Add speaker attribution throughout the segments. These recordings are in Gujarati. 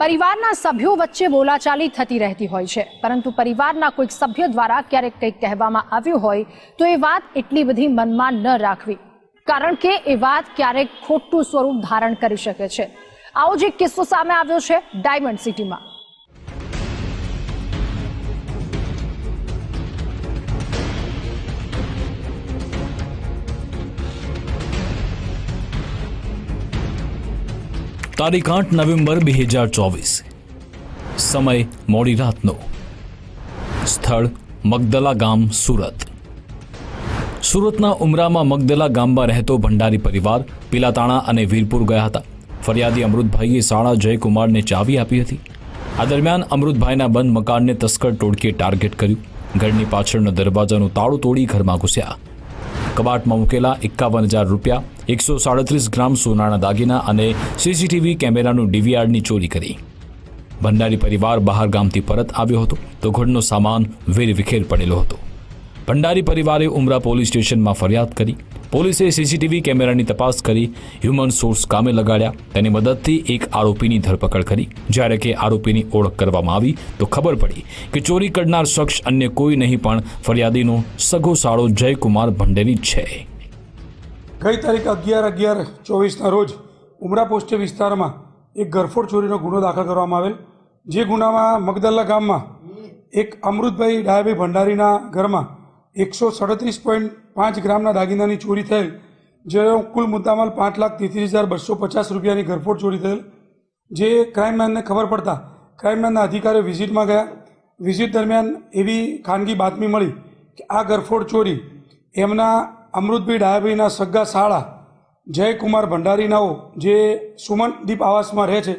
Speaker 1: પરિવારના સભ્યો વચ્ચે બોલાચાલી થતી રહેતી હોય છે. પરંતુ પરિવારના કોઈક સભ્ય દ્વારા ક્યારેક કંઈક કહેવામાં આવ્યું હોય તો એ વાત એટલી બધી મનમાં ન રાખવી. કારણ કે એ વાત ક્યારેક ખોટું સ્વરૂપ ધારણ કરી શકે છે. આવો જ એક કિસ્સો સામે આવ્યો છે ડાયમંડ સિટીમાં.
Speaker 2: તારીખ આઠ નવેમ્બર બે હજાર ચોવીસ. સમય મોડી રાતનો. સ્થળ મગદલા ગામ, સુરત. સુરતના ઉમરામાં મગદલા ગામમાં રહેતો ભંડારી પરિવાર પિલાતાણા અને વીરપુર ગયા હતા. ફરિયાદી અમૃતભાઈએ શાળા જયકુમારને ચાવી આપી હતી. આ દરમિયાન અમૃતભાઈના બંધ મકાનને તસ્કર ટોળકીએ ટાર્ગેટ કર્યું. ઘરની પાછળના દરવાજાનું તાળું તોડી ઘરમાં ઘૂસ્યા. કબાટમાં મૂકેલા એકાવન હજાર રૂપિયા, એકસો સાડત્રીસ ગ્રામ સોનાના દાગીના અને સીસીટીવી કેમેરાનું ડીવીઆરની ચોરી કરી. ભંડારી પરિવાર બહાર ગામથી પરત આવ્યો હતો તો ઘરનો સામાન વેરવિખેર પડેલો હતો. ભંડારી પરિવારે ઉમરા પોલીસ સ્ટેશનમાં ફરિયાદ કરી પોલીસે સીસીટીવી કેમેરાની તપાસ કરી હ્યુમન સોર્સ કામે લગાડ્યા. તેની મદદથી એક આરોપીની ધરપકડ કરી. જ્યારે કે આરોપીની ઓળખ કરવામાં આવી, તો ખબર પડી કે ચોરી કરનાર શખ્સ અન્ય કોઈ નહીં, પણ ફરિયાદીનો સગો સાળો જયકુમાર ભંડેરી છે.
Speaker 3: ગઈ તારીખ અગિયાર અગિયાર ચોવીસના રોજ ઉમરા પોસ્ટ વિસ્તારમાં એક ગરફોડ ચોરીનો ગુનો દાખલ કરવામાં આવેલ, જે ગુનામાં મગદલ્લા ગામમાં એક અમૃતભાઈ ડાયાભાઈ ભંડારીના ઘરમાં એકસો સડત્રીસ પોઈન્ટ પાંચ ગ્રામના દાગીનાની ચોરી થયેલ જેનો કુલ મુદ્દામાલ પાંચ લાખ તેત્રીસ હજાર બસો પચાસ રૂપિયાની ગરફોડ ચોરી થયેલ, જે ક્રાઇમમેનને ખબર પડતા ક્રાઇમમેનના અધિકારીઓ વિઝિટમાં ગયા. વિઝિટ દરમિયાન એવી ખાનગી બાતમી મળી કે આ ગરફોડ ચોરી એમના અમૃતભાઈ ડાયાભાઈના સગ્ગા શાળા જયકુમાર ભંડારીનાઓ, જે સુમનદીપ આવાસમાં રહે છે,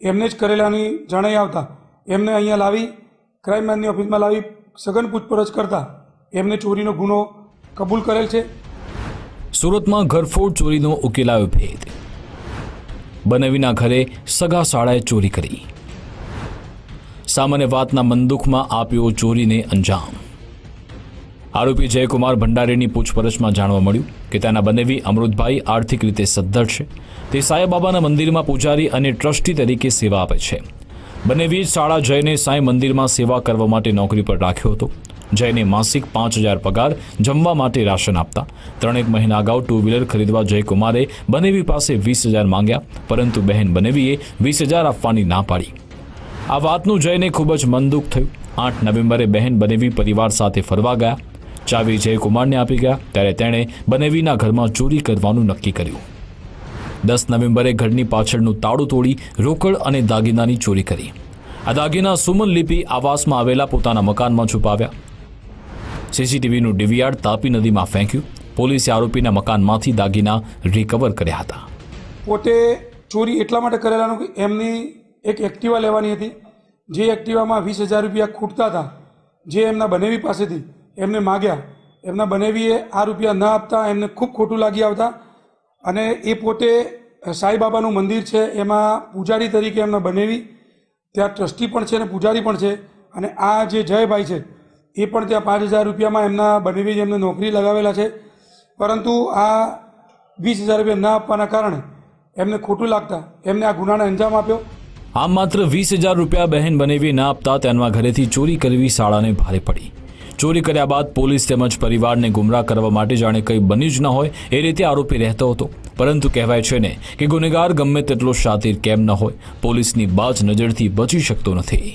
Speaker 3: એમને જ કરેલાની જણાઈ આવતા એમને અહીંયા લાવી ક્રાઇમમેનની ઓફિસમાં લાવી, સઘન પૂછપરછ કરતા એમને ચોરીનો ગુનો કબૂલ કરેલ છે.
Speaker 2: સુરતમાં ઘરફોડ ચોરીનો ઉકેલાયો ભેદ. બનેવીના ઘરે સગા શાળાએ ચોરી કરી. સામાન્ય વાતના મંદુખમાં આપ્યો ચોરીને અંજામ. આરોપી જયકુમાર ભંડારીની પૂછપરછમાં જાણવા મળ્યું કે તેના બનેવી અમૃતભાઈ આર્થિક રીતે સદ્ધર છે. તે સાંઈબાબાના મંદિરમાં પૂજારી અને ટ્રસ્ટી તરીકે સેવા આપે છે. બનેવી શાળા જયને સાંઈ મંદિરમાં સેવા કરવા માટે નોકરી પર રાખ્યો હતો. જયને માસિક પાંચ હજાર પગાર જમવા માટે રાશન આપતા. ત્રણેક મહિના અગાઉ ટુ વ્હીલર ખરીદવા જયકુમારે બનેવી પાસે વીસ હજાર માંગ્યા, પરંતુ બહેન બનેવીએ વીસ હજાર આપવાની ના પાડી. આ વાતનું જયને ખૂબ જ મન દુઃખ થયું. આઠ નવેમ્બરે બહેન બનેવી પરિવાર સાથે ફરવા ગયા. ચાવી જયકુમારને આપી ગયા, ત્યારે તેણે બનેવીના ઘરમાં ચોરી કરવાનું નક્કી કર્યું. દસ નવેમ્બરે ઘરની પાછળનું તાળું તોડી રોકડ અને દાગીનાની ચોરી કરી. આ દાગીના સુમન લિપિ આવાસમાં આવેલા પોતાના મકાનમાં છુપાવ્યા. સીસીટીવીનું ડીવીઆર તાપી નદીમાં ફેંક્યું. પોલીસે આરોપીના મકાનમાંથી દાગીના રિકવર કર્યા હતા.
Speaker 3: પોતે ચોરી એટલા માટે કરેલાનું કે એમની એક એક્ટિવા લેવાની હતી. જે એક્ટિવામાં વીસ હજાર રૂપિયા ખૂટતા હતા. જે એમના બનેવી પાસેથી એમને માગ્યા. એમના બનેવીએ આ રૂપિયા ન આપતા એમને ખૂબ ખોટું લાગી આવતા. અને એ પોતે સાંઈબાબાનું મંદિર છે, એમાં પૂજારી તરીકે એમના બનેવી. ત્યાં ટ્રસ્ટી પણ છે અને પૂજારી પણ છે. અને આ જે જયભાઈ છે એ પણ ત્યાં પાંચ હજાર રૂપિયામાં એમના બનેવી એમને નોકરી લગાવેલા છે. પરંતુ આ વીસ હજાર રૂપિયા ન આપવાના કારણે એમને ખોટું લાગતા એમને આ ગુનાને અંજામ આપ્યો.
Speaker 2: આમ માત્ર વીસ હજાર રૂપિયા બહેન બનેવી ના આપતા તેના ઘરેથી ચોરી કરવી શાળાને ભારે પડી. ચોરી કર્યા બાદ પોલીસ તેમજ પરિવારને ગુમરાહ કરવા માટે જાણે કંઈ બન્યું જ ન હોય એ રીતે આરોપી રહેતો હતો. પરંતુ કહેવાય છે ને કે ગુનેગાર ગમે તેટલો શાતિર કેમ ન હોય, પોલીસની બાજ નજરથી બચી શકતો નથી.